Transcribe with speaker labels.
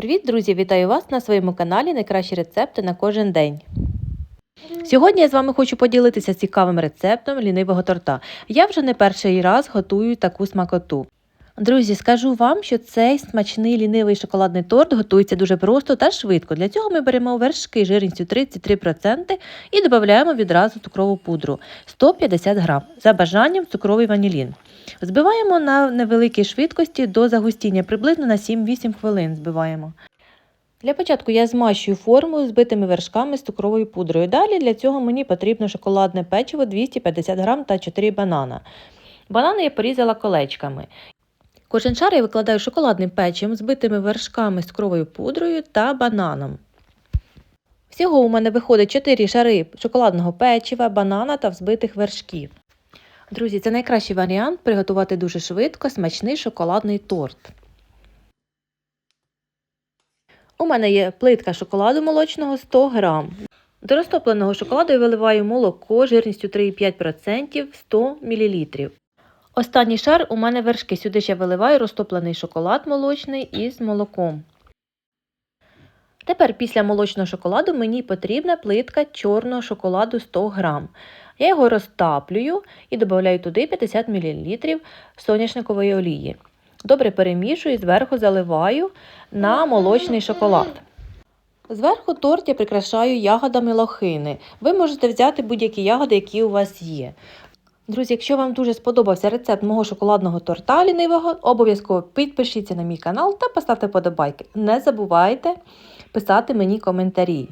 Speaker 1: Привіт, друзі! Вітаю вас на своєму каналі Найкращі рецепти на кожен день. Сьогодні я з вами хочу поділитися цікавим рецептом лінивого торта. Я вже не перший раз готую таку смакоту. Друзі, скажу вам, що цей смачний лінивий шоколадний торт готується дуже просто та швидко. Для цього ми беремо вершки жирністю 33% і додаємо відразу цукрову пудру 150 г, за бажанням цукровий ванілін. Збиваємо на невеликій швидкості до загустіння, приблизно на 7-8 хвилин збиваємо. Для початку я змащую форму збитими вершками з цукровою пудрою. Далі для цього мені потрібно шоколадне печиво 250 г та 4 банана. Банани я порізала колечками. Кожен шар я викладаю шоколадним печивом, збитими вершками з цукровою пудрою та бананом. Всього у мене виходить 4 шари шоколадного печива, банана та взбитих вершків. Друзі, це найкращий варіант приготувати дуже швидко смачний шоколадний торт. У мене є плитка шоколаду молочного 100 г. До розтопленого шоколаду я виливаю молоко жирністю 3,5% 100 мл. Останній шар у мене вершки. Сюди я виливаю розтоплений шоколад молочний із молоком. Тепер після молочного шоколаду мені потрібна плитка чорного шоколаду 100 г. Я його розтаплюю і додаю туди 50 мл соняшникової олії. Добре перемішую і зверху заливаю на молочний шоколад. Зверху торт я прикрашаю ягодами лохини. Ви можете взяти будь-які ягоди, які у вас є. Друзі, якщо вам дуже сподобався рецепт мого шоколадного торта лінивого, обов'язково підпишіться на мій канал та поставте подобайки. Не забувайте писати мені коментарі.